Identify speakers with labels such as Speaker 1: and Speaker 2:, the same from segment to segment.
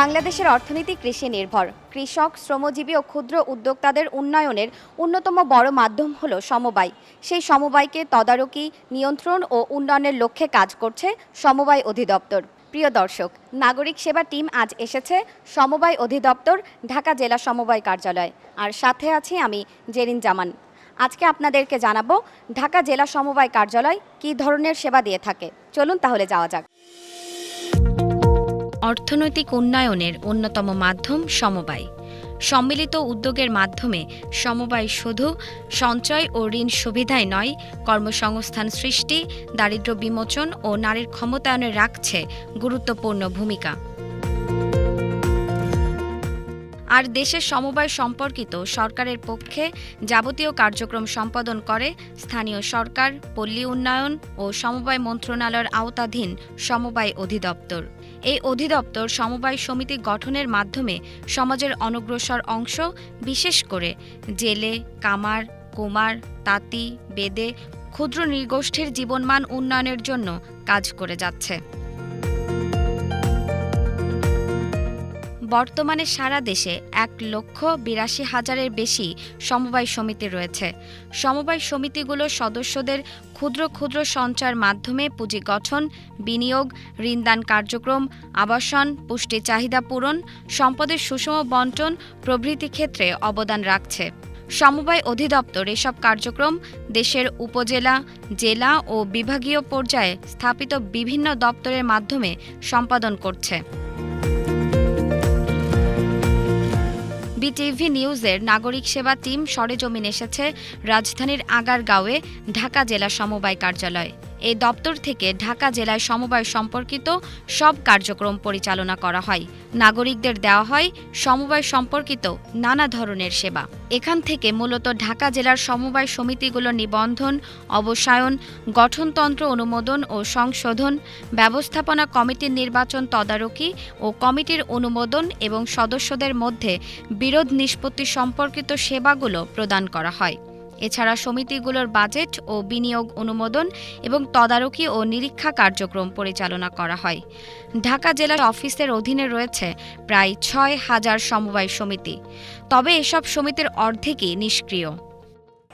Speaker 1: বাংলাদেশের অর্থনীতি কৃষি নির্ভর। কৃষক, শ্রমজীবী ও ক্ষুদ্র উদ্যোক্তাদের উন্নয়নের অন্যতম বড় মাধ্যম হল সমবায়। সেই সমবায়কে তদারকি, নিয়ন্ত্রণ ও উন্নয়নের লক্ষ্যে কাজ করছে সমবায় অধিদপ্তর। প্রিয় দর্শক, নাগরিক সেবা টিম আজ এসেছে সমবায় অধিদপ্তর, ঢাকা জেলা সমবায় কার্যালয়। আর সাথে আছি আমি জেরিন জামান। আজকে আপনাদেরকে জানাব ঢাকা জেলা সমবায় কার্যালয় কী ধরনের সেবা দিয়ে থাকে। চলুন তাহলে যাওয়া যাক। অর্থনৈতিক উন্নয়নের অন্যতম মাধ্যম সমবায়। সম্মিলিত উদ্যোগের মাধ্যমে সমবায় শুধু সঞ্চয় ও ঋণ সুবিধায় নয়, কর্মসংস্থান সৃষ্টি দারিদ্র্য বিমোচন ও নারীর ক্ষমতায়নে রাখছে গুরুত্বপূর্ণ ভূমিকা। আর দেশের সমবায় সম্পর্কিত সরকারের পক্ষে যাবতীয় কার্যক্রম সম্পাদন করে স্থানীয় সরকার, পল্লী উন্নয়ন ও সমবায় মন্ত্রণালয়ের আওতাধীন সমবায় অধিদপ্তর। এই অধিদপ্তর সমবায় সমিতি গঠনের মাধ্যমে সমাজের অনগ্রসর অংশ, বিশেষ করে জেলে, কামার, কুমার, তাঁতি, বেদে, ক্ষুদ্র নৃগোষ্ঠীর জীবনমান উন্নয়নের জন্য কাজ করে যাচ্ছে। বর্তমানে সারা দেশে এক লক্ষ বিরাশি হাজারের বেশি সমবায় সমিতি রয়েছে। সমবায় সমিতিগুলোর সদস্যদের ক্ষুদ্র ক্ষুদ্র সঞ্চয়ের মাধ্যমে পুঁজি গঠন, বিনিয়োগ, ঋণদান কার্যক্রম, আবাসন, পুষ্টি চাহিদা পূরণ, সম্পদের সুষম বন্টন, প্রভৃতি ক্ষেত্রে অবদান রাখছে। সমবায় অধিদপ্তর এসব কার্যক্রম দেশের উপজেলা, জেলা ও বিভাগীয় পর্যায়ে স্থাপিত বিভিন্ন দপ্তরের মাধ্যমে সম্পাদন করছে। বিটিভি নিউজের নাগরিক সেবা টিম সরেজমিন এসেছে রাজধানীর আগারগাঁওয়ে ঢাকা জেলা সমবায় কার্যালয়। এই দপ্তর থেকে ঢাকা জেলায় সমবায় সম্পর্কিত সব কার্যক্রম পরিচালনা করা হয়। নাগরিকদের দেওয়া হয় সমবায় সম্পর্কিত নানা ধরনের সেবা। এখান থেকে মূলত ঢাকা জেলার সমবায় সমিতিগুলো নিবন্ধন, অবসায়ন, গঠনতন্ত্র অনুমোদন ও সংশোধন, ব্যবস্থাপনা কমিটির নির্বাচন তদারকি ও কমিটির অনুমোদন এবং সদস্যদের মধ্যে বিরোধ নিষ্পত্তি সম্পর্কিত সেবাগুলো প্রদান করা হয়। এছাড়া সমিতিগুলোর বাজেট ও বিনিয়োগ অনুমোদন এবং তদারকি ও নিরীক্ষা কার্যক্রম পরিচালনা করা হয়। ঢাকা জেলার অফিসের অধীনে রয়েছে প্রায় ছয় হাজার সমবায় সমিতি। তবে এসব সমিতির অর্ধেকই নিষ্ক্রিয়।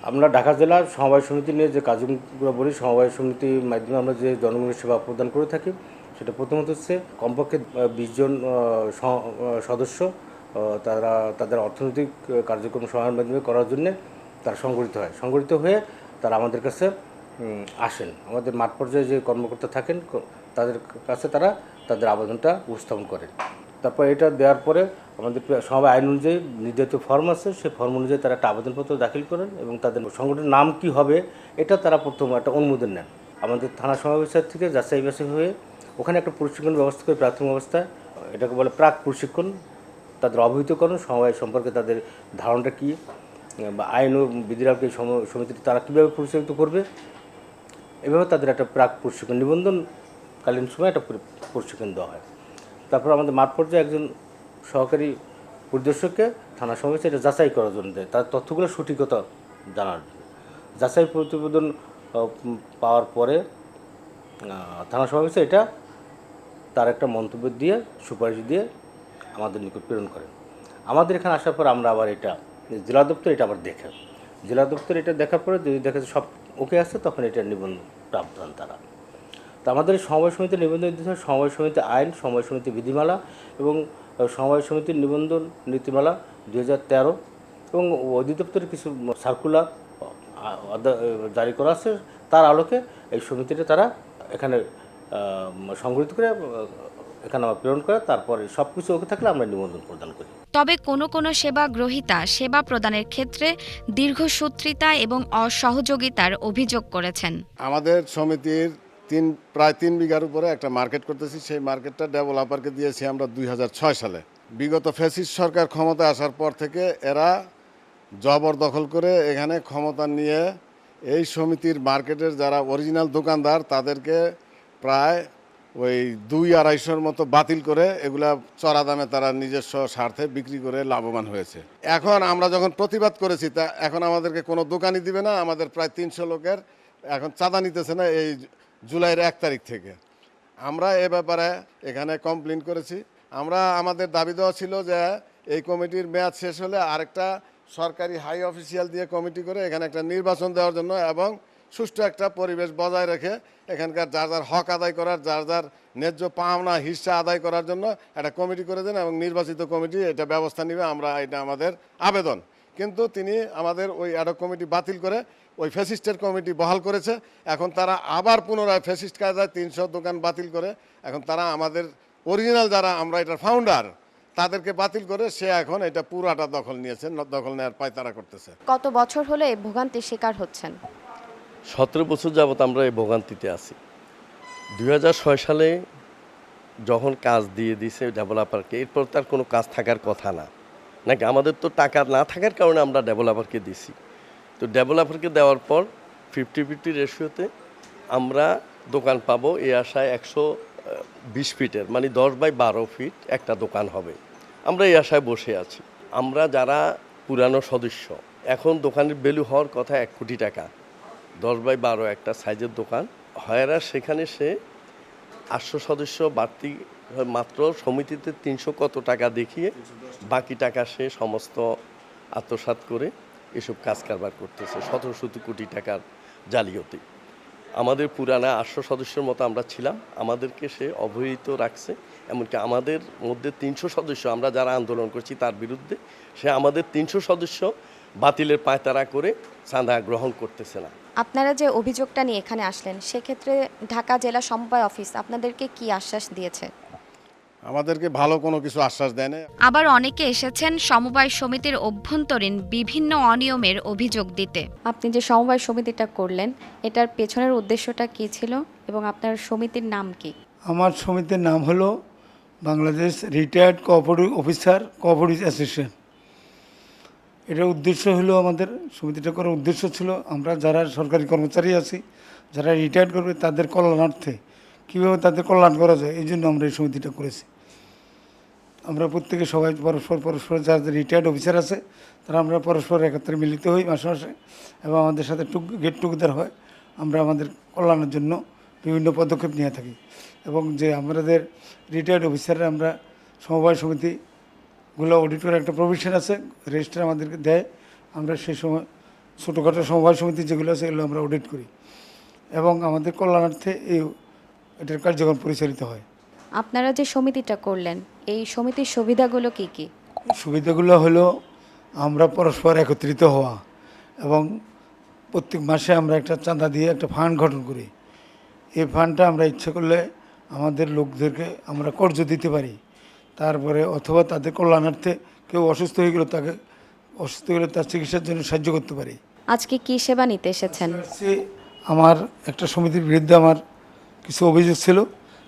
Speaker 2: আমরা ঢাকা জেলার সমবায় সমিতি নিয়ে যে কাজগুলো বলি সমবায় সমিতির মাধ্যমে আমরা যে জনগণের সেবা প্রদান করে থাকি সেটা প্রথমত হচ্ছে কমপক্ষে বিশ জন আহ, স- আহ, সদস্য তারা তাদের অর্থনৈতিক কার্যক্রম সহায়তার মাধ্যমে করার জন্য তারা সংগঠিত হয়। সংগঠিত হয়ে তারা আমাদের কাছে আসেন। আমাদের মাঠ পর্যায়ে যে কর্মকর্তা থাকেন তাদের কাছে তারা তাদের আবেদনটা উপস্থাপন করেন। তারপর এটা দেওয়ার পরে আমাদের সমবায় আইন অনুযায়ী নির্ধারিত ফর্ম আছে সেই ফর্ম অনুযায়ী তারা একটা আবেদনপত্র দাখিল করেন এবং তাদের সংগঠনের নাম কি হবে, এটা তারা প্রথম একটা অনুমোদন নেন। আমাদের থানা সমাবেশের থেকে যাচাই বাছাই হয়ে ওখানে একটা প্রশিক্ষণ ব্যবস্থা করে প্রাথমিক অবস্থায় এটাকে বলে প্রাক প্রশিক্ষণ, তাদের অবহিতকরণ, সমবায় সম্পর্কে তাদের ধারণাটা কী আইন ও বিধিরামকে সমিতিতে তারা কীভাবে পরিচালিত করবে, এভাবে তাদের একটা প্রাক প্রশিক্ষণ নিবন্ধনকালীন সময় একটা প্রশিক্ষণ দেওয়া হয়। তারপর আমাদের মাঠ পর্যায়ে একজন সহকারী পরিদর্শককে থানা সমাবেশে এটা যাচাই করার জন্য দেয়। তার তথ্যগুলো সঠিকতা জানার জন্য। যাচাই প্রতিবেদন পাওয়ার পরে থানা সমাবেশে এটা তার একটা মন্তব্য দিয়ে, সুপারিশ দিয়ে আমাদের নিকট প্রেরণ করেন। আমাদের এখানে আসার পর আমরা আবার এটা জেলা দপ্তর এটা আবার দেখে। জেলা দপ্তর এটা দেখার পরে যদি দেখা সব ওকে আছে তখন এটা নিবন্ধন প্রাপ্ত হন তারা। তো আমাদের এই সমবায় সমিতির নিবন্ধন দিতে হয় সমবায় সমিতি আইন সমবায় সমিতি বিধিমালা এবং আহ, সমবায় সমিতির নিবন্ধন নীতিমালা দু হাজার তেরো এবং অধিদপ্তরের কিছু সার্কুলার জারি করা আছে। তার আলোকে এই সমিতিটা তারা এখানে সংগঠিত করে আমার প্রেরণ করে তারপরে সব কিছু ওকে থাকলে আমরা নিবন্ধন প্রদান করি।
Speaker 1: তবে কোনো কোনো সেবা গ্রহীতা সেবা প্রদানের ক্ষেত্রে দীর্ঘসূত্রিতা এবং অসহযোগিতার অভিযোগ করেছেন।
Speaker 3: আমাদের সমিতির তিন প্রায় তিন বিঘার উপরে একটা মার্কেট করতেছি। সেই মার্কেটটা ডেভেলপারকে দিয়েছি আমরা দুই হাজার ছয় সালে। বিগত ফ্যাসিস্ট সরকার ক্ষমতা আসার পর থেকে এরা জবরদখল করে এখানে ক্ষমতা নিয়ে এই সমিতির মার্কেটের যারা অরিজিনাল দোকানদার তাদেরকে প্রায় ওই দুই আড়াইশোর মতো বাতিল করে এগুলা চড়া দামে তারা নিজস্ব স্বার্থে বিক্রি করে লাভবান হয়েছে। এখন আমরা যখন প্রতিবাদ করেছি, তা এখন আমাদেরকে কোনো দোকানই দিবে না, আমাদের প্রায় তিনশো লোকের এখন চাঁদা নিতেছে না এই জুলাইয়ের এক তারিখ থেকে। আমরা এ ব্যাপারে এখানে কমপ্লেন করেছি। আমরা, আমাদের দাবি দেওয়া ছিল যে এই কমিটির মেয়াদ শেষ হলে আরেকটা সরকারি হাই অফিসিয়াল দিয়ে কমিটি করে এখানে একটা নির্বাচন দেওয়ার জন্য এবং সুষ্ঠু একটা পরিবেশ বজায় রেখে এখানকার যার যার হক আদায় করার, যার যার ন্যায্য পাওনা হিস্সা আদায় করার জন্য একটা কমিটি করে দেন এবং নির্বাচিত কমিটি এটা ব্যবস্থা নেবে। আমরা এটা আমাদের আবেদন। কিন্তু তিনি আমাদের ওই অ্যাডক কমিটি বাতিল করে ওই ফেসিস্টের কমিটি বহাল করেছে। এখন তারা আবার পুনরায় ফেসিস্ট কায়দায় তিনশো দোকান বাতিল করে, এখন তারা আমাদের অরিজিনাল যারা আমরা এটার ফাউন্ডার তাদেরকে বাতিল করে সে এখন এটা পুরাটা দখল নিয়েছে দখল নেওয়ার পায়তারা করতেছে।
Speaker 1: কত বছর হলে ভোগান্তির শিকার হচ্ছেন?
Speaker 4: সতেরো বছর যাবত আমরা এই ভোগান্তিতে আছি। দু হাজার ছয় সালে যখন কাজ দিয়ে দিছে ডেভেলপারকে, এরপর তার কোনো কাজ থাকার কথা না। নাকি আমাদের তো টাকা না থাকার কারণে আমরা ডেভেলপারকে দিছি। তো ডেভেলপারকে দেওয়ার পর ফিফটি ফিফটি রেশিওতে আমরা দোকান পাবো এই আশায় একশো বিশ ফিটের মানে দশ বাই বারো ফিট একটা দোকান হবে। আমরা এই আশায় বসে আছি। আমরা যারা পুরানো সদস্য, এখন দোকানের ভ্যালু হওয়ার কথা এক কোটি টাকা। দশ বাই বারো একটা সাইজের দোকান। হয়রা সেখানে সে আটশো সদস্য বাড়তি, মাত্র সমিতিতে তিনশো কত টাকা দেখিয়ে বাকি টাকা সে সমস্ত আত্মসাৎ করে এসব কাজ কারবার করতেছে, সতেরো শত কোটি টাকার জালিয়াতি। আমাদের পুরানা আটশো সদস্যের মতো আমরা ছিলাম, আমাদেরকে সে অবহিত রাখছে, এমনকি আমাদের মধ্যে তিনশো সদস্য আমরা যারা আন্দোলন করছি তার বিরুদ্ধে সে আমাদের তিনশো সদস্য বাতিলের পায়তারা করে চাঁদা গ্রহণ করতেছে না।
Speaker 1: আপনারা যে অভিযোগটা নিয়ে এখানে আসলেন সেক্ষেত্রে ঢাকা জেলা সমবায় অফিস আপনাদেরকে কি আশ্বাস দিয়েছে?
Speaker 3: আমাদেরকে ভালো কোনো কিছু আশ্বাস দেয় না।
Speaker 1: আবার অনেকে এসেছেন সমবায় সমিতির অভ্যন্তরীণ বিভিন্ন অনিয়মের অভিযোগ দিতে। আপনি যে সমবায় সমিতিটা করলেন এটার পেছনের উদ্দেশ্যটা কি ছিল এবং আপনার সমিতির নাম কি?
Speaker 5: আমার সমিতির নাম হলো Bangladesh retired cooperative officer cooperative association এটার উদ্দেশ্য হলো আমাদের, সমিতিটা করার উদ্দেশ্য ছিল আমরা যারা সরকারি কর্মচারী আছি, যারা রিটায়ার করবে তাদের কল্যাণার্থে কীভাবে তাদের কল্যাণ করা যায়, এই জন্য আমরা এই সমিতিটা করেছি। আমরা প্রত্যেকে সবাই পরস্পর পরস্পর যারা রিটায়ার্ড অফিসার আছে, তারা আমরা পরস্পর একত্রে মিলিত হই মাসে মাসে এবং আমাদের সাথে টুক গেট টুগেদার হয়। আমরা আমাদের কল্যাণের জন্য বিভিন্ন পদক্ষেপ নিয়ে থাকি এবং যে আমাদের রিটায়ার্ড অফিসাররা আমরা সমবায় সমিতিগুলো অডিট করার একটা প্রভিশন আছে রেজিস্টার আমাদেরকে দেয়। আমরা সেই সময় ছোটোখাটো সমবায় সমিতি যেগুলো আছে এগুলো আমরা অডিট করি। এবং আমাদের কল্যাণার্থে এই এটার কার্যক্রম পরিচালিত হয়।
Speaker 1: আপনারা যে সমিতিটা করলেন এই সমিতির সুবিধাগুলো কি কি?
Speaker 5: সুবিধাগুলো হলো আমরা পরস্পর একত্রিত হওয়া এবং প্রত্যেক মাসে আমরা একটা চাঁদা দিয়ে একটা ফান্ড গঠন করি। এই ফান্ডটা আমরা ইচ্ছে করলে আমাদের লোকদেরকে আমরা কর্জ দিতে পারি। তারপরে অথবা তাদের কল্যাণার্থে কেউ অসুস্থ হয়ে গেলে তাকে অসুস্থ হয়ে গেলে তার চিকিৎসার জন্য সাহায্য করতে পারি।
Speaker 1: আজকে কি সেবা নিতে এসেছেন?
Speaker 5: আমার একটা সমিতির বিরুদ্ধে আমার কিছু অভিযোগ ছিল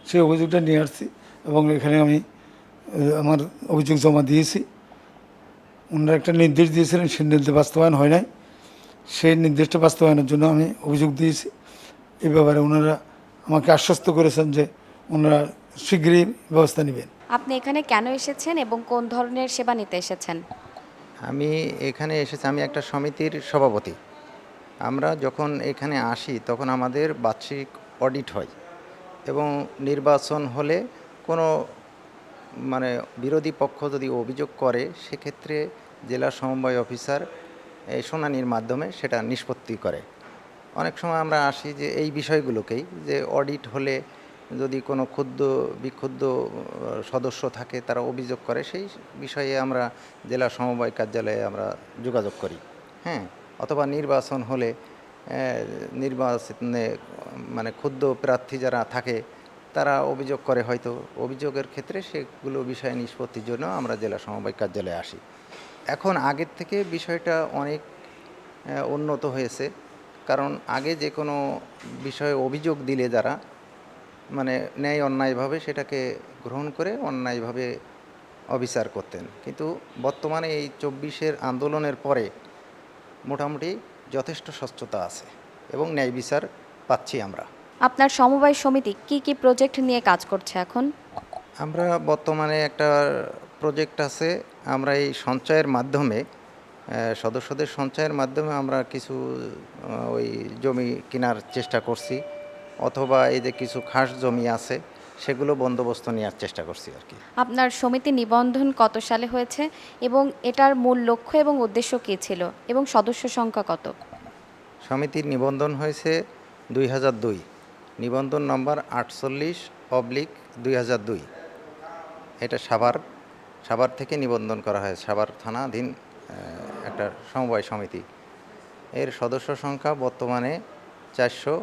Speaker 5: সেই অভিযোগটা নিয়ে আসছি এবং এখানে আমি আমার অভিযোগ জমা দিয়েছি। ওনারা একটা নির্দেশ দিয়েছিলেন সেই নির্দেশ বাস্তবায়ন হয় নাই। সেই নির্দেশটা বাস্তবায়নের জন্য আমি অভিযোগ দিয়েছি। এ ব্যাপারে ওনারা আমাকে আশ্বস্ত করেছেন যে ওনারা শীঘ্রই ব্যবস্থা নেবেন।
Speaker 1: আপনি এখানে কেন এসেছেন এবং কোন ধরনের সেবা নিতে এসেছেন?
Speaker 6: আমি এখানে এসেছি আমি একটা সমিতির সভাপতি। আমরা যখন এখানে আসি তখন আমাদের বার্ষিক অডিট হয় এবং নির্বাচন হলে কোনো মানে বিরোধী পক্ষ যদি অভিযোগ করে সেক্ষেত্রে জেলা সমবায় অফিসার এই শুনানির মাধ্যমে সেটা নিষ্পত্তি করে। অনেক সময় আমরা আসি যে এই বিষয়গুলোকেই যে অডিট হলে যদি কোনো ক্ষুদ্র বিক্ষুব্ধ সদস্য থাকে, তারা অভিযোগ করে, সেই বিষয়ে আমরা জেলা সমবায় কার্যালয়ে আমরা যোগাযোগ করি। হ্যাঁ অথবা নির্বাচন হলে নির্বাচনে মানে ক্ষুদ্র প্রার্থী যারা থাকে, তারা অভিযোগ করে হয়তো। অভিযোগের ক্ষেত্রে সেগুলো বিষয় নিষ্পত্তির জন্য আমরা জেলা সমবায় কার্যালয়ে আসি। এখন আগের থেকে বিষয়টা অনেক উন্নত হয়েছে। কারণ আগে যে কোনো বিষয়ে অভিযোগ দিলে যারা মানে ন্যায় অন্যায়ভাবে সেটাকে গ্রহণ করে অন্যায়ভাবে অবিচার করতেন। কিন্তু বর্তমানে এই চব্বিশের আন্দোলনের পরে মোটামুটি যথেষ্ট স্বচ্ছতা আছে এবং ন্যায় বিচার পাচ্ছি আমরা।
Speaker 1: আপনার সমবায় সমিতি কি কি প্রজেক্ট নিয়ে কাজ করছে এখন?
Speaker 6: আমরা বর্তমানে একটা প্রজেক্ট আছে আমরা এই সঞ্চয়ের মাধ্যমে সদস্যদের সঞ্চয়ের মাধ্যমে আমরা কিছু ওই জমি কেনার চেষ্টা করছি। অথবা এই যে কিছু খাস জমি আছে সেগুলো বন্দোবস্ত নেওয়ার চেষ্টা করছি আর কি।
Speaker 7: আপনার সমিতি নিবন্ধন কত সালে হয়েছে এবং এটার মূল লক্ষ্য এবং উদ্দেশ্য কী ছিল এবং সদস্য সংখ্যা কত?
Speaker 6: সমিতির নিবন্ধন হয়েছে দুই হাজার দুই। নিবন্ধন নম্বর আটচল্লিশ অবলিক দুই হাজার দুই। এটা সাভার সাভার থেকে নিবন্ধন করা হয় সাভার থানাধীন একটা সমবায় সমিতি। এর সদস্য সংখ্যা বর্তমানে চারশো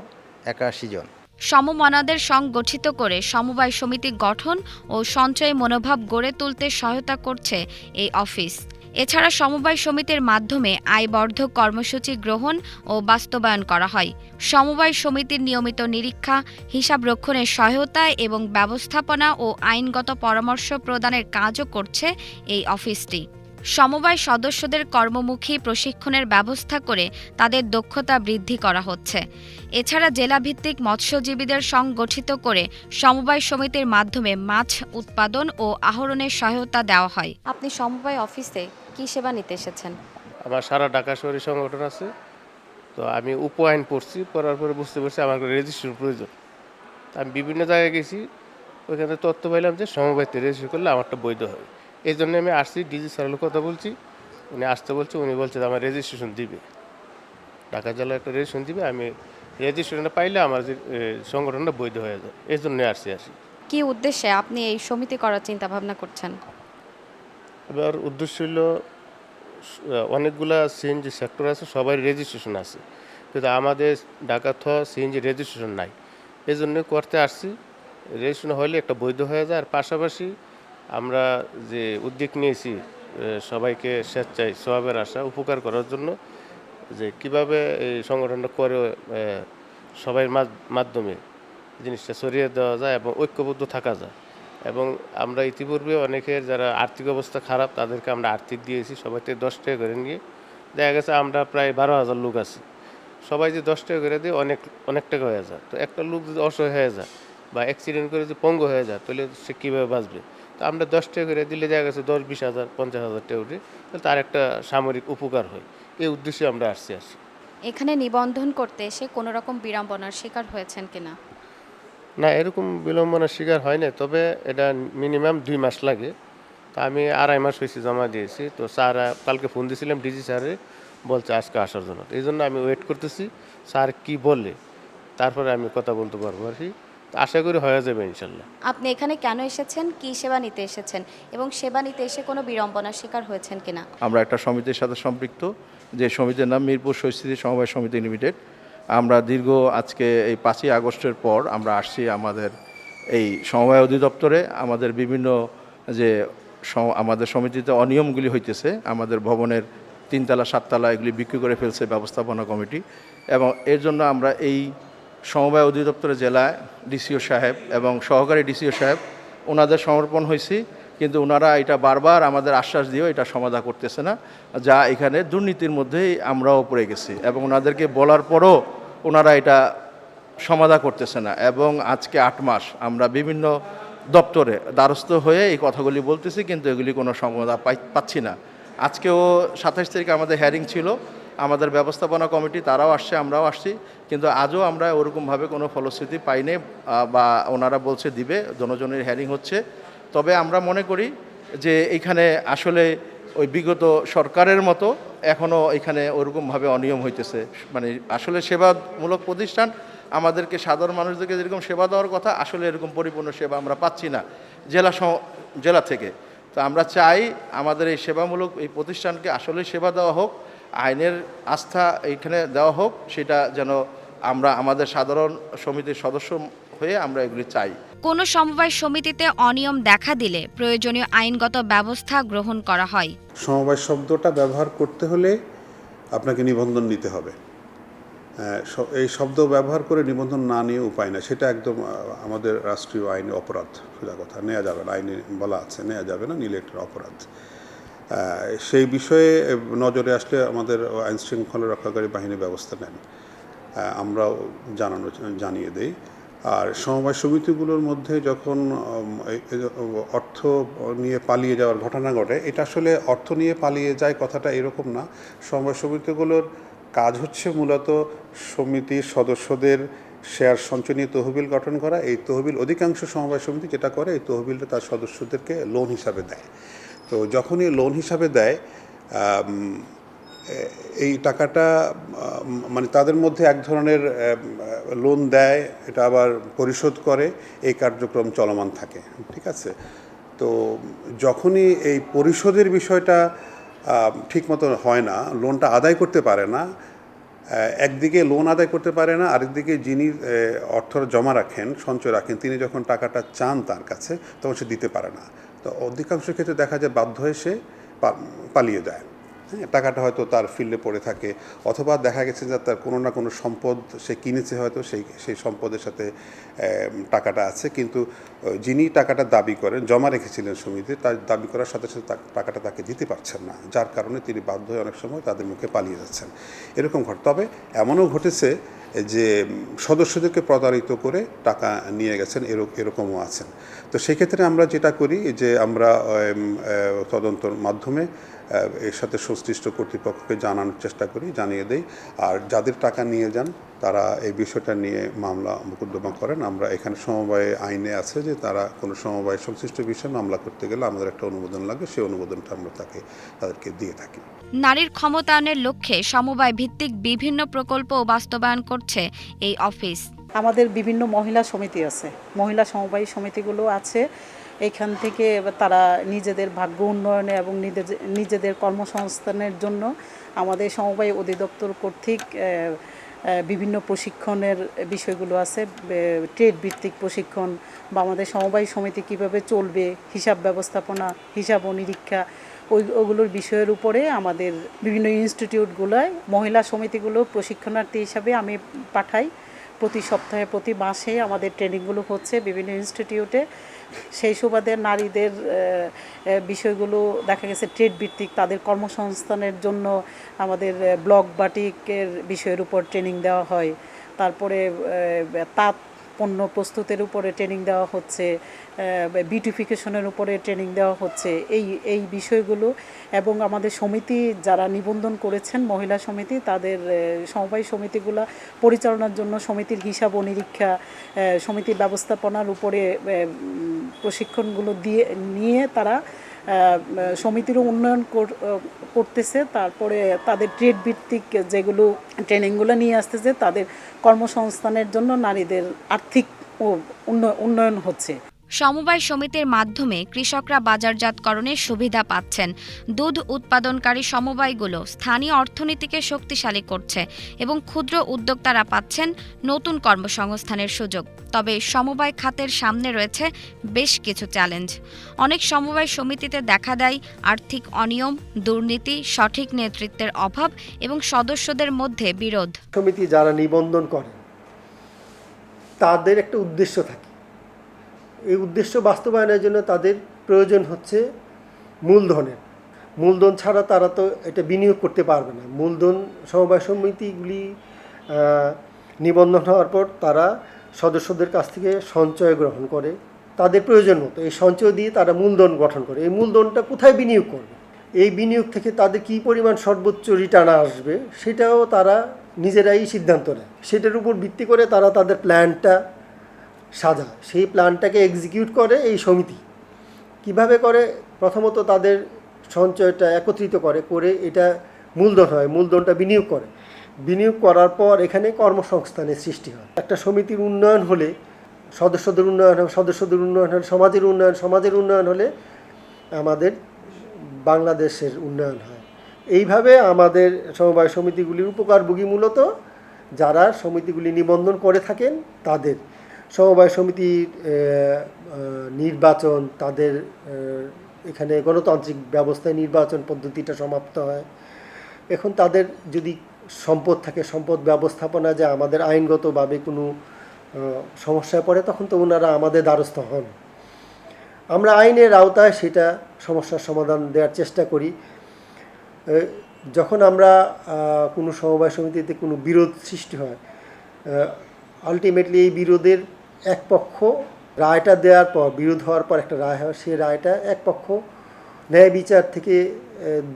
Speaker 6: একাশি জন।
Speaker 1: সমমনাদের সং গঠিত করে সমবায় সমিতি গঠন ও সঞ্চয় মনোভাব গড়ে তুলতে সহায়তা করছে এই অফিস। এছাড়া সমবায় সমিতির মাধ্যমে আয়বর্ধক কর্মসূচি গ্রহণ ও বাস্তবায়ন করা হয়। সমবায় সমিতির নিয়মিত নিরীক্ষা, হিসাব রক্ষণের সহায়তা এবং ব্যবস্থাপনা ও আইনগত পরামর্শ প্রদানের কাজও করছে এই অফিসটি। সমবায় সদস্যদের কর্মমুখী প্রশিক্ষণের ব্যবস্থা করে তাদের দক্ষতা বৃদ্ধি করা হচ্ছে। এছাড়া জেলাভিত্তিক মৎস্যজীবীদের সংগঠিত করে সমবায় সমিতির মাধ্যমে মাছ উৎপাদন ও আহরণের সহায়তা দেওয়া হয়।
Speaker 7: আপনি সমবায় অফিসে কী সেবা নিতে এসেছেন?
Speaker 8: আমার সারা ঢাকা শহরে সংগঠন আছে। তো আমি উপ আইন পড়ছি পড়ার পরে বুঝতে পারছি আমার রেজিস্ট্রেশন প্রয়োজন। তা আমি বিভিন্ন জায়গায় গেছি ওইখানে তথ্য পাইলাম যে সমবায়তে রেজিস্ট্রেশন করলে আমারটা বৈধ হবে এই জন্য আমি আসছি ডিজি স্যারের কথা বলছি। উনি আসতে বলছে উনি বলছে আমার রেজিস্ট্রেশন দিবে। ঢাকা জেলায় একটা রেজিস্ট্রেশন দিবে আমি রেজিস্ট্রেশনটা পাইলে আমার যে সংগঠনটা বৈধ হয়ে যায়। এই জন্য আসছি আসি।
Speaker 7: কী উদ্দেশ্যে আপনি এই সমিতি করার চিন্তা ভাবনা করছেন?
Speaker 8: এবার উদ্দেশ্য হলো অনেকগুলা সিএনজি সেক্টর আছে সবাই রেজিস্ট্রেশন আছে। কিন্তু আমাদের ঢাকা থ সিএনজি রেজিস্ট্রেশন নাই। এই জন্য করতে আসছি। রেজিস্ট্রেশন হলে একটা বৈধ হয়ে যায়। আর পাশাপাশি আমরা যে উদ্যোগ নিয়েছি সবাইকে স্বেচ্ছায় সবাবের আশা উপকার করার জন্য যে কীভাবে এই সংগঠনটা করে সবাই মাধ্যমে জিনিসটা সরিয়ে দেওয়া যায় এবং ঐক্যবদ্ধ থাকা যায়। এবং আমরা ইতিপূর্বে অনেকের যারা আর্থিক অবস্থা খারাপ, তাদেরকে আমরা আর্থিক দিয়েছি, সবাই থেকে দশ টাকা করে নিয়ে। দেখা গেছে আমরা প্রায় বারো হাজার লোক আছি। সবাই যে দশ টাকা করে দিয়ে অনেক অনেক টাকা হয়ে যায়। তো একটা লোক যদি অসহায় হয়ে যায় বা অ্যাক্সিডেন্ট করে যদি পঙ্গু হয়ে যায়, তাহলে সে কীভাবে বাঁচবে? তো আমরা দশ টাকা করে দিলে দেখা গেছে দশ বিশ হাজার পঞ্চাশ হাজার টাকা উঠে তাহলে তার একটা সামরিক উপকার হয়। এই উদ্দেশ্যে আমরা আসছি আসি
Speaker 7: এখানে নিবন্ধন করতে এসে কোনো রকম বিড়ম্বনার শিকার হয়েছেন কিনা?
Speaker 8: না এরকম বিলম্বনার শিকার হয় না তবে এটা মিনিমাম দুই মাস লাগে। তা আমি আড়াই মাস হয়েছে জমা দিয়েছি তো স্যার কালকে ফোন দিয়েছিলাম ডিজি স্যারে বলছে আজকে আসার জন্য। এই জন্য আমি ওয়েট করতেছি স্যার কি বলে তারপরে আমি কথা বলতে পারব আর কি। আশা করি হয়ে যাবে ইনশাল্লাহ।
Speaker 7: আপনি এখানে কেন এসেছেন? কী সেবা নিতে এসেছেন? এবং সেবা নিতে এসে কোনো বিড়ম্বনার শিকার হয়েছেন কিনা?
Speaker 9: আমরা একটা সমিতির সাথে সম্পৃক্ত যে সমিতির নাম মিরপুর সংস্কৃতি সমবায় সমিতি লিমিটেড। আমরা দীর্ঘ আজকে এই পাঁচই আগস্টের পর আমরা আসছি আমাদের এই সমবায় অধিদপ্তরে। আমাদের বিভিন্ন যে আমাদের সমিতিতে অনিয়মগুলি হইতেছে আমাদের ভবনের তিনতলা সাততলা এগুলি বিক্রি করে ফেলছে ব্যবস্থাপনা কমিটি। এবং এর জন্য আমরা এই সমবায় অধিদপ্তরের জেলায় ডিসিও সাহেব এবং সহকারী ডিসিও সাহেব ওনাদের সমর্পণ হয়েছি, কিন্তু ওনারা এটা বারবার আমাদের আশ্বাস দিয়েও এটা সমাধা করতেছে না, যা এখানে দুর্নীতির মধ্যেই আমরাও পড়ে গেছি এবং ওনাদেরকে বলার পরও ওনারা এটা সমাধা করতেছে না এবং আজকে আট মাস আমরা বিভিন্ন দপ্তরে দ্বারস্থ হয়ে এই কথাগুলি বলতেছি, কিন্তু এগুলি কোনো সমাধা পাচ্ছি না। আজকেও সাতাশ তারিখে আমাদের হ্যারিং ছিল আমাদের ব্যবস্থাপনা কমিটি, তারাও আসছে, আমরাও আসছি। কিন্তু আজও আমরা ওরকমভাবে কোনো ফলশ্রুতি পাইনি বা ওনারা বলছে দিবে, জনজনের হ্যারিং হচ্ছে। তবে আমরা মনে করি যে এখানে আসলে ওই বিগত সরকারের মতো এখনও এখানে ওরকমভাবে অনিয়ম হইতেছে। মানে আসলে সেবামূলক প্রতিষ্ঠান, আমাদেরকে সাধারণ মানুষদেরকে যেরকম সেবা দেওয়ার কথা, আসলে এরকম পরিপূর্ণ সেবা আমরা পাচ্ছি না, জেলা জেলা থেকে। তো আমরা চাই আমাদের এই সেবামূলক এই প্রতিষ্ঠানকে আসলে সেবা দেওয়া হোক আইনের আস্থা এইখানে দেওয়া হোক সেটা যেন আমরা আমাদের সাধারণ সমিতির সদস্য হয়ে আমরা এগুলি চাই।
Speaker 1: কোনো সমবায় সমিতিতে অনিয়ম দেখা দিলে প্রয়োজনীয় আইনগত ব্যবস্থা গ্রহণ করা হয়।
Speaker 10: সমবায় শব্দটা ব্যবহার করতে হলে আপনাকে নিবন্ধন নিতে হবে। আহ, এই শব্দ ব্যবহার করে নিবন্ধন না নিয়ে উপায় না সেটা একদম আমাদের রাষ্ট্রীয় আইনে অপরাধ সোজা কথা। নেওয়া যাবে না। আইনে বলা আছে নেওয়া যাবে না নিলে একটা অপরাধ। সেই বিষয়ে নজরে আসলে আমাদের আইন শৃঙ্খলা রক্ষাকারী বাহিনী ব্যবস্থা নেন। আমরাও জানানো, জানিয়ে দেই। আর সমবায় সমিতিগুলোর মধ্যে যখন অর্থ নিয়ে পালিয়ে যাওয়ার ঘটনা ঘটে, এটা আসলে অর্থ নিয়ে পালিয়ে যায় কথাটা এরকম না। সমবায় সমিতিগুলোর কাজ হচ্ছে মূলত সমিতির সদস্যদের শেয়ার সঞ্চয় নিয়ে তহবিল গঠন করা। এই তহবিল অধিকাংশ সমবায় সমিতি যেটা করে, এই তহবিলটা তার সদস্যদেরকে লোন হিসাবে দেয়। তো যখনই লোন হিসাবে দেয় এই টাকাটা মানে তাদের মধ্যে এক ধরনের লোন দেয়, এটা আবার পরিশোধ করে, এই কার্যক্রম চলমান থাকে, ঠিক আছে? তো যখনই এই পরিশোধের বিষয়টা ঠিক মতো হয় না লোনটা আদায় করতে পারে না একদিকে লোন আদায় করতে পারে না, আরেকদিকে যিনি অর্থ জমা রাখেন, সঞ্চয় রাখেন, তিনি যখন টাকাটা চান তার কাছে, তখন সে দিতে পারে না। তো অধিকাংশ ক্ষেত্রে দেখা যায় বাধ্য হয়ে সে পালিয়ে যায়। হ্যাঁ টাকাটা হয়তো তার ফিল্ডে পড়ে থাকে। অথবা দেখা গেছে যে তার কোনো না কোনো সম্পদ সে কিনেছে হয়তো, সেই সেই সম্পদের সাথে টাকাটা আছে। কিন্তু যিনি টাকাটা দাবি করেন, জমা রেখেছিলেন সমিতিতে, তার দাবি করার সাথে সাথে টাকাটা তাকে দিতে পারছেন না। যার কারণে তিনি বাধ্য হয়ে অনেক সময় তাদের মুখে পালিয়ে যাচ্ছেন। এরকম ঘট, তবে এমনও ঘটেছে যে, সদস্যদেরকে প্রতারিত করে টাকা নিয়ে গেছেন এরক- এরকমও আছেন। তো সেক্ষেত্রে আমরা যেটা করি যে, আমরা তদন্তর মাধ্যমে এর সাথে সংশ্লিষ্ট কর্তৃপক্ষকে জানানোর চেষ্টা করি জানিয়ে দেই। আর যাদের টাকা নিয়ে যান তারা এই বিষয়টা নিয়ে মামলা মোকদ্দমা করেন। আমরা এখানে সমবায় আইনে আছে যে তারা কোনো সমবায় সংশ্লিষ্ট বিষয়ে মামলা করতে গেলে আমাদের একটা অনুমোদন লাগে সেই অনুমোদনটা আমরা তাকে তাদেরকে দিয়ে থাকি।
Speaker 1: নারীর ক্ষমতায়নের লক্ষ্যে সমবায় ভিত্তিক বিভিন্ন প্রকল্প বাস্তবায়ন করছে এই অফিস।
Speaker 11: আমাদের বিভিন্ন মহিলা সমিতি আছে। মহিলা সমবায় সমিতিগুলো আছে। এখান থেকে তারা নিজেদের ভাগ্য উন্নয়নে এবং নিজেদের কর্মসংস্থানের জন্য আমাদের সমবায় অধিদপ্তর কর্তৃক বিভিন্ন প্রশিক্ষণের বিষয়গুলো আছে ট্রেড ভিত্তিক প্রশিক্ষণ বা আমাদের সমবায় সমিতি কীভাবে চলবে, হিসাব ব্যবস্থাপনা, হিসাব ও নিরীক্ষা, ওই, ওগুলোর বিষয়ের উপরে আমাদের বিভিন্ন ইনস্টিটিউটগুলোয় মহিলা সমিতিগুলো প্রশিক্ষণার্থী হিসাবে আমি পাঠাই। প্রতি সপ্তাহে, প্রতি মাসে আমাদের ট্রেনিংগুলো হচ্ছে বিভিন্ন ইনস্টিটিউটে। সেই সুবাদে নারীদের বিষয়গুলো দেখা গেছে ট্রেড ভিত্তিক তাদের কর্মসংস্থানের জন্য আমাদের ব্লক বাটিকের বিষয়ের উপর ট্রেনিং দেওয়া হয়। তারপরে তাঁত পণ্য প্রস্তুতের উপরে ট্রেনিং দেওয়া হচ্ছে। বিউটিফিকেশনের উপরে ট্রেনিং দেওয়া হচ্ছে, এই এই বিষয়গুলো এবং আমাদের সমিতি যারা নিবন্ধন করেছেন, মহিলা সমিতি, তাদের সমবায় সমিতিগুলো পরিচালনার জন্য সমিতির হিসাব ও নিরীক্ষা সমিতির ব্যবস্থাপনার উপরে প্রশিক্ষণগুলো দিয়ে, নিয়ে তারা সমিতিরও উন্নয়ন কর- করতেছে, তারপরে তাদের ট্রেড ভিত্তিক যেগুলো ট্রেনিংগুলো নিয়ে আসতেছে, তাদের কর্মসংস্থানের জন্য নারীদের আর্থিক উন্নয়ন হচ্ছে।
Speaker 1: সমবায় সমিতির মাধ্যমে কৃষকরা বাজারজাতকরণের সুবিধা পাচ্ছেন। দুধ উৎপাদনকারী সমবায়গুলো স্থানীয় অর্থনীতিকে শক্তিশালী করছে এবং ক্ষুদ্র উদ্যোক্তারা পাচ্ছেন নতুন কর্মসংস্থানের সুযোগ। তবে সমবায় খাতের সামনে রয়েছে বেশ কিছু চ্যালেঞ্জ। অনেক সমবায় সমিতিতে দেখা দেয় আর্থিক অনিয়ম, দুর্নীতি, সঠিক নেতৃত্বের অভাব এবং সদস্যদের মধ্যে বিরোধ।
Speaker 12: সমিতি যারা নিবন্ধন করেন তাদের একটা উদ্দেশ্য থাকে। এই উদ্দেশ্য বাস্তবায়নের জন্য তাদের প্রয়োজন হচ্ছে মূলধনের। মূলধন ছাড়া তারা তো এটা বিনিয়োগ করতে পারবে না। মূলধন সমবায় সমিতিগুলি নিবন্ধন হওয়ার পর তারা সদস্যদের কাছ থেকে সঞ্চয় গ্রহণ করে। তাদের প্রয়োজন মতো এই সঞ্চয় দিয়ে তারা মূলধন গঠন করে। এই মূলধনটা কোথায় বিনিয়োগ করবে? এই বিনিয়োগ থেকে তাদের কী পরিমাণ সর্বোচ্চ রিটার্ন আসবে, সেটাও তারা নিজেরাই সিদ্ধান্ত নেয়। সেটার উপর ভিত্তি করে তারা তাদের প্ল্যানটা সাজায় সেই প্ল্যানটাকে এক্সিকিউট করে এই সমিতি। কীভাবে করে? প্রথমত তাদের সঞ্চয়টা একত্রিত করে করে এটা মূলধন হয়, মূলধনটা বিনিয়োগ করে। বিনিয়োগ করার পর এখানে কর্মসংস্থানের সৃষ্টি হয়। একটা সমিতির উন্নয়ন হলে, সদস্যদের উন্নয়ন হবে সদস্যদের উন্নয়ন হলে, সমাজের উন্নয়ন সমাজের উন্নয়ন হলে আমাদের বাংলাদেশের উন্নয়ন হয়। এইভাবে আমাদের সমবায় সমিতিগুলির উপকারভোগী মূলত যারা সমিতিগুলি নিবন্ধন করে থাকেন, তাদের সমবায় সমিতির নির্বাচন, তাদের এখানে গণতান্ত্রিক ব্যবস্থায় নির্বাচন পদ্ধতিটা সমাপ্ত হয়। এখন তাদের যদি সম্পদ থাকে, সম্পদ ব্যবস্থাপনা যে আমাদের আইনগতভাবে কোনো সমস্যায় পড়ে, তখন তো ওনারা আমাদের দ্বারস্থ হন। আমরা আইনের আওতায় সেটা সমস্যার সমাধান দেওয়ার চেষ্টা করি। যখন আমরা কোনো সমবায় সমিতিতে কোনো বিরোধ সৃষ্টি হয় আলটিমেটলি এই বিরোধের এক পক্ষ রায়টা দেওয়ার পর, বিরোধ হওয়ার পর একটা রায় হয় সেই রায়টা এক পক্ষ ন্যায় বিচার থেকে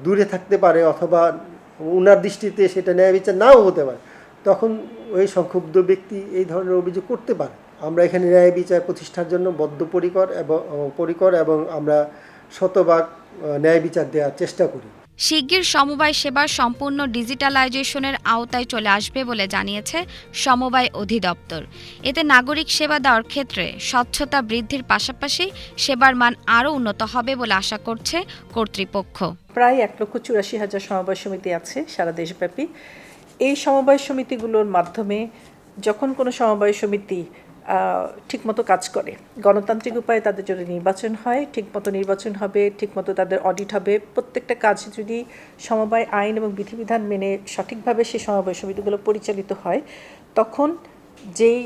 Speaker 12: দূরে থাকতে পারে অথবা ওনার দৃষ্টিতে সেটা ন্যায় বিচার নাও হতে পারে। তখন ওই সংক্ষুব্ধ ব্যক্তি এই ধরনের অভিযোগ করতে পারে। আমরা এখানে ন্যায় বিচার প্রতিষ্ঠার জন্য বদ্ধপরিকর এবং, পরিকর এবং আমরা শতভাগ ন্যায় বিচার দেওয়ার চেষ্টা করি।
Speaker 1: শিগগির সমবায় সেবার সম্পূর্ণ ডিজিটালাইজেশনের আওতায় চলে আসবে বলে জানিয়েছে সমবায় অধিদপ্তর। এতে নাগরিক সেবা দেওয়ার ক্ষেত্রে স্বচ্ছতা বৃদ্ধির পাশাপাশি সেবার মান আরও উন্নত হবে বলে আশা করছে কর্তৃপক্ষ।
Speaker 13: প্রায় এক লক্ষ চুরাশি হাজার সমবায় সমিতি আছে সারা দেশব্যাপী। এই সমবায় সমিতিগুলোর মাধ্যমে যখন কোনো সমবায় সমিতি ঠিকমতো কাজ করে। গণতান্ত্রিক উপায়ে তাদের যদি নির্বাচন হয়, ঠিকমতো নির্বাচন হবে, ঠিকমতো তাদের অডিট হবে, প্রত্যেকটা কাজ যদি সমবায় আইন এবং বিধিবিধান মেনে সঠিকভাবে সেই সমবায় সমিতিগুলো পরিচালিত হয়, তখন যেই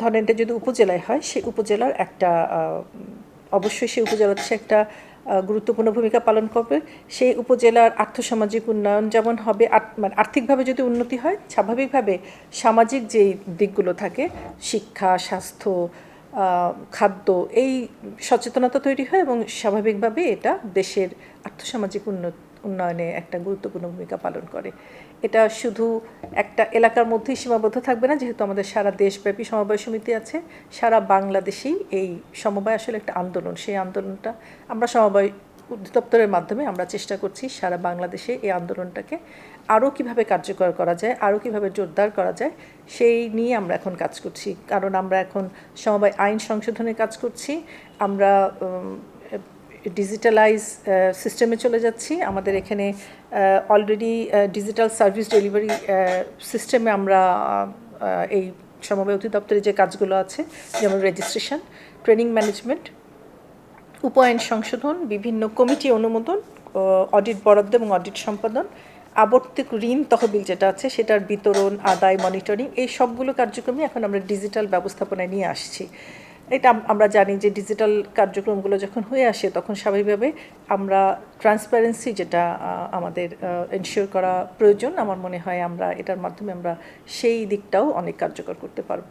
Speaker 13: ধরনের যদি উপজেলায় হয়, সেই উপজেলার একটা অবশ্যই সেই উপজেলার হচ্ছে একটা গুরুত্বপূর্ণ ভূমিকা পালন করবে। সেই উপজেলার আর্থসামাজিক উন্নয়ন যেমন হবে মানে আর্থিকভাবে যদি উন্নতি হয়, স্বাভাবিকভাবে সামাজিক যেই দিকগুলো থাকে, শিক্ষা, স্বাস্থ্য খাদ্য, এই সচেতনতা তৈরি হয় এবং স্বাভাবিকভাবে এটা দেশের আর্থসামাজিক উন্নয়নে একটা গুরুত্বপূর্ণ ভূমিকা পালন করে। এটা শুধু একটা এলাকার মধ্যেই সীমাবদ্ধ থাকবে না, যেহেতু আমাদের সারা দেশব্যাপী সমবায় সমিতি আছে। সারা বাংলাদেশেই এই সমবায় আসলে একটা আন্দোলন। সেই আন্দোলনটা আমরা সমবায় অধিদপ্তরের মাধ্যমে আমরা চেষ্টা করছি সারা বাংলাদেশে এই আন্দোলনটাকে আরও কীভাবে কার্যকর করা যায়, আরও কীভাবে জোরদার করা যায়, সেই নিয়ে আমরা এখন কাজ করছি। কারণ আমরা এখন সমবায় আইন সংশোধনের কাজ করছি। আমরা ডিজিটালাইজ সিস্টেমে চলে যাচ্ছি। আমাদের এখানে অলরেডি ডিজিটাল সার্ভিস ডেলিভারি সিস্টেমে আমরা এই সমবায় অধিদপ্তরে যে কাজগুলো আছে, যেমন রেজিস্ট্রেশন ট্রেনিং ম্যানেজমেন্ট উপায়ন সংশোধন, বিভিন্ন কমিটি অনুমোদন অডিট বরাদ্দ এবং অডিট সম্পাদন, আবর্তিক ঋণ তহবিল যেটা আছে, সেটার বিতরণ, আদায় মনিটরিং এই সবগুলো কার্যক্রমই এখন আমরা ডিজিটাল ব্যবস্থাপনায় নিয়ে আসছি। এটা আমরা জানি যে ডিজিটাল কার্যক্রমগুলো যখন হয়ে আসে, তখন স্বাভাবিকভাবে আমরা ট্রান্সপারেন্সি যেটা আমাদের এনশিওর করা প্রয়োজন, আমার মনে হয় আমরা এটার মাধ্যমে আমরা সেই দিকটাও অনেক কার্যকর করতে পারব।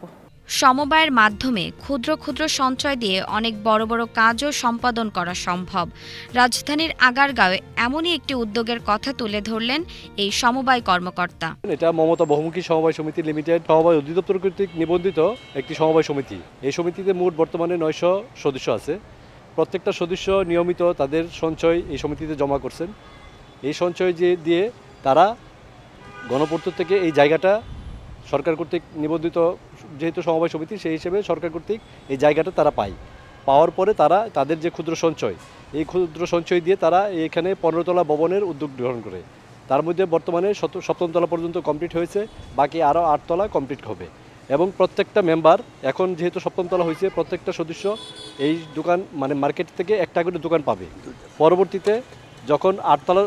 Speaker 1: সমবায়ের মাধ্যমে ক্ষুদ্র ক্ষুদ্র সঞ্চয় দিয়ে অনেক বড় বড় কাজও সম্পাদন করা সম্ভব। রাজধানীর আগারগাঁওয়ে এমনই একটি উদ্যোগের কথা তুলে ধরলেন এই সমবায় কর্মকর্তা।
Speaker 14: এটা মমতা বহুমুখী সমবায় সমিতি লিমিটেড, সমবায় অধিদপ্তর কর্তৃক নিবন্ধিত একটি সমবায় সমিতি। এই সমিতিতে মোট বর্তমানে নয়শো সদস্য আছে। প্রত্যেকটা সদস্য নিয়মিত তাদের সঞ্চয় এই সমিতিতে জমা করছেন। এই সঞ্চয় যে দিয়ে তারা গণপূর্ত থেকে এই জায়গাটা সরকার কর্তৃক নিবন্ধিত যেহেতু সমবায় সমিতি, সেই হিসেবে সরকার কর্তৃক এই জায়গাটা তারা পায়। পাওয়ার পরে তারা তাদের যে ক্ষুদ্র সঞ্চয়, এই ক্ষুদ্র সঞ্চয় দিয়ে তারা এখানে পনেরোতলা ভবনের উদ্যোগ গ্রহণ করে। তার মধ্যে বর্তমানে সপ্তমতলা পর্যন্ত কমপ্লিট হয়েছে, বাকি আরও আটতলা কমপ্লিট হবে। এবং প্রত্যেকটা মেম্বার এখন যেহেতু সপ্তমতলা হয়েছে, প্রত্যেকটা সদস্য এই দোকান মানে মার্কেট থেকে একটা করে দোকান পাবে। পরবর্তীতে যখন আটতলা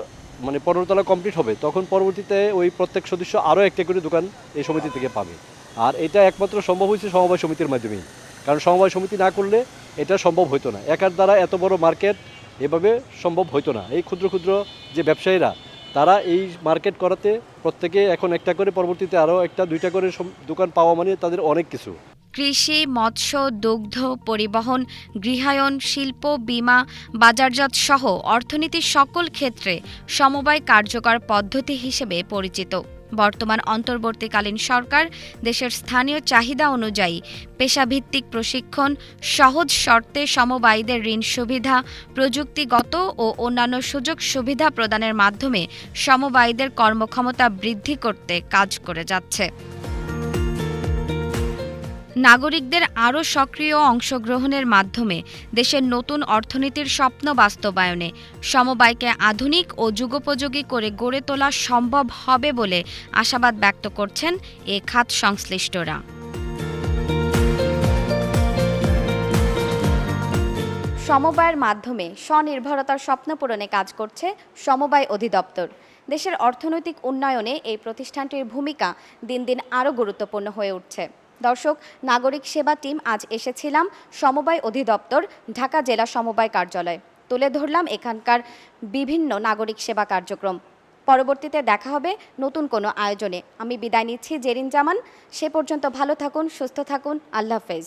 Speaker 14: মানে পনেরোতলা কমপ্লিট হবে, তখন পরবর্তীতে ওই প্রত্যেক সদস্য আরও একটা করে দোকান এই সমিতি থেকে পাবে। আর এটা একমাত্র সম্ভব হয়েছে সমবায় সমিতির মাধ্যমেই কারণ সমবায় সমিতি না করলে এটা সম্ভব হতো না। একার দ্বারা এত বড় মার্কেট এভাবে সম্ভব হতো না। এই ক্ষুদ্র ক্ষুদ্র যে ব্যবসায়ীরা, তারা এই মার্কেট করাতে প্রত্যেকে এখন একটা করে, পরবর্তীতে আরও একটা, দুইটা করে দোকান পাওয়া মানে তাদের অনেক কিছু।
Speaker 1: কৃষি, মৎস্য, দুগ্ধ, পরিবহন, গৃহায়ন, শিল্প, বীমা, বাজারজাত সহ অর্থনীতির সকল ক্ষেত্রে সমবায় কার্যকর পদ্ধতি হিসেবে পরিচিত। বর্তমান অন্তর্বর্তীকালীন সরকার দেশের স্থানীয় চাহিদা অনুযায়ী পেশাভিত্তিক প্রশিক্ষণ, সহজ শর্তে সমবায়ীদের ঋণ সুবিধা, প্রযুক্তিগত ও অন্যান্য সুযোগ সুবিধা প্রদানের মাধ্যমে সমবায়ীদের কর্মক্ষমতা বৃদ্ধি করতে কাজ করে যাচ্ছে। নাগরিকদের আরও সক্রিয় অংশগ্রহণের মাধ্যমে দেশের নতুন অর্থনীতির স্বপ্ন বাস্তবায়নে সমবায়কে আধুনিক ও যুগোপযোগী করে গড়ে তোলা সম্ভব হবে বলে আশাবাদ ব্যক্ত করছেন এ খাত সংশ্লিষ্টরা।
Speaker 7: সমবায়ের মাধ্যমে স্বনির্ভরতার স্বপ্ন পূরণে কাজ করছে সমবায় অধিদপ্তর। দেশের অর্থনৈতিক উন্নয়নে এই প্রতিষ্ঠানটির ভূমিকা দিন দিন আরও গুরুত্বপূর্ণ হয়ে উঠছে। দর্শক, নাগরিক সেবা টিম, আজ এসেছিলাম সমবায় অধিদপ্তর, ঢাকা জেলা সমবায় কার্যালয়। তুলে ধরলাম এখানকার বিভিন্ন নাগরিক সেবা কার্যক্রম। পরবর্তীতে দেখা হবে নতুন কোনো আয়োজনে। আমি বিদায় নিচ্ছি জেরিন জামান। সে পর্যন্ত ভালো থাকুন, সুস্থ থাকুন। আল্লাহ হাফেজ।